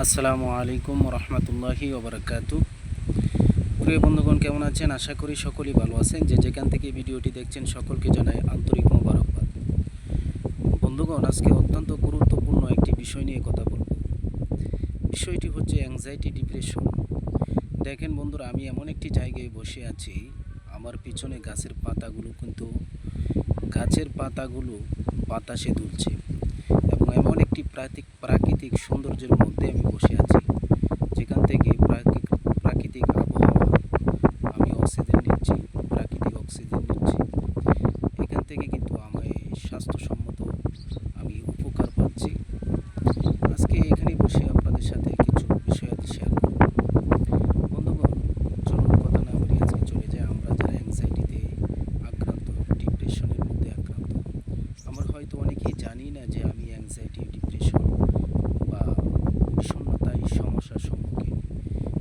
আসসালামু আলাইকুম রহমতুল্লাহি ওবরাকাতু। প্রিয় বন্ধুগণ, কেমন আছেন? আশা করি সকলেই ভালো আছেন। যে যেখান থেকে ভিডিওটি দেখছেন, সকলকে জানাই আন্তরিক মোবারকবাদ। বন্ধুগণ, আজকে অত্যন্ত গুরুত্বপূর্ণ একটি বিষয় নিয়ে কথা বলব। বিষয়টি হচ্ছে অ্যাংজাইটি ডিপ্রেশন দেখেন বন্ধুরা, আমি এমন একটি জায়গায় বসে আছি, আমার পিছনে গাছের পাতাগুলো কিন্তু, গাছের পাতাগুলো বাতাসে দুলছে। প্রাকৃতিক প্রাকৃতিক সৌন্দর্যের মধ্যে আমি বসে আছি। যেখান থেকে প্রাকৃতিক প্রাকৃতিক আবহাওয়া আমি অক্সিজেন নিচ্ছি প্রাকৃতিক অক্সিজেন নিচ্ছি এখান থেকে কিন্তু আমি স্বাস্থ্যসম্মত আমি উপকার পাচ্ছি আজকে এখানে বসে আপনাদের সাথে কিছু বিষয় শেয়ার করব বন্ধুগণ চলুন কথা না বলি আজকে চলে যায় আমরা যারা অ্যাংজাইটিতে আক্রান্ত ডিপ্রেশনের মধ্যে আক্রান্ত আমরা হয়তো অনেকেই জানি না যে আমি অ্যাংজাইটি ডিপ্রেশন বা বিষণ্ণতায় সমস্যার সম্মুখীন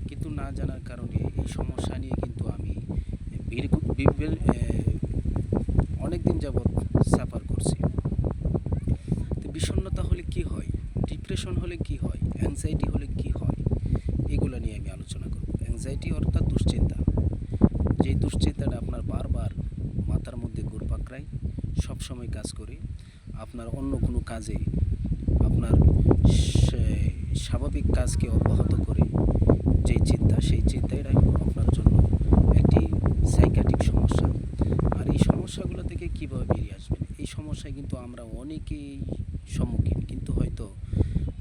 কিন্তু না জানার কারণে এই সমস্যা নিয়ে কিন্তু আমি অনেক দিন যাবৎ সাফার করছি। তো বিষণ্ণতা হলে কি হয়? ডিপ্রেশন হলে কি হয়? অ্যাংজাইটি হলে কি হয়? এগুলো নিয়ে আমি আলোচনা করব। অ্যাংজাইটি অর্থাৎ দুশ্চিন্তা। যে দুশ্চিন্তাটা আপনার বারবার মাথার মধ্যে ঘুরপাকড়ায় সবসময় কাজ করে। আপনার অন্য কোনো কাজে আপনার স্বাভাবিক কাজকে অব্যাহত করে যে চিন্তা সেই চিন্তাটাই আপনার জন্য একটি সাইকাটিক সমস্যা আর এই সমস্যাগুলো থেকে কীভাবে বেরিয়ে আসবেন? এই সমস্যায় কিন্তু আমরা অনেকেই সম্মুখীন। কিন্তু হয়তো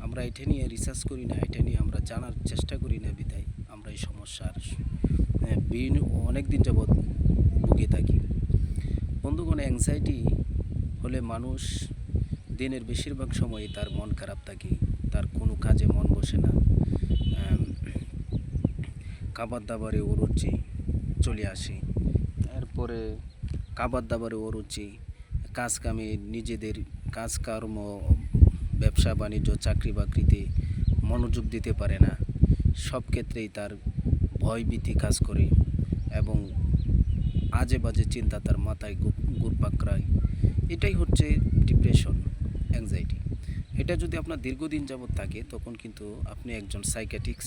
আমরা এটা নিয়ে রিসার্চ করি না, এটা নিয়ে আমরা জানার চেষ্টা করি না বিধায় আমরা এই সমস্যার অনেক দিন যাবৎ ভুগে থাকি। বন্ধুগণ অ্যাংজাইটি হলে মানুষ দিনের বেশিরভাগ সময় তার মন খারাপ থাকে, তার কোনো কাজে মন বসে না খাবার দাবারে অরুচি চলে আসে। এরপরে খাবার দাবারে অরুচি কাজ কামে নিজেদের কাজকর্ম, ব্যবসা, বাণিজ্য, চাকরি বাকরিতে মনোযোগ দিতে পারে না। সব ক্ষেত্রেই তার ভয়ভীতি কাজ করে এবং আজে বাজে চিন্তা তার মাথায় ঘুরপাকড়ায় এটাই হচ্ছে ডিপ্রেশন অ্যাংজাইটি এটা যদি আপনার দীর্ঘদিন যাবৎ থাকে, তখন কিন্তু আপনি একজন সাইকেটিক্স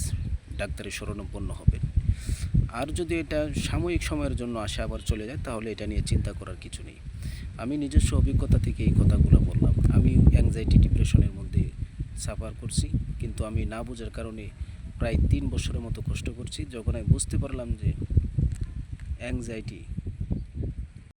ডাক্তারের শরণাপন্ন হবেন। আর যদি এটা সাময়িক সময়ের জন্য আসে আবার চলে যায়, তাহলে এটা নিয়ে চিন্তা করার কিছু নেই। আমি নিজস্ব অভিজ্ঞতা থেকে এই কথাগুলো বললাম। আমি অ্যাংজাইটি ডিপ্রেশনের মধ্যে সাফার করছি, কিন্তু আমি না বোঝার কারণে প্রায় তিন বছরের মতো কষ্ট করছি, যখন আমি বুঝতে পারলাম যে অ্যাংজাইটি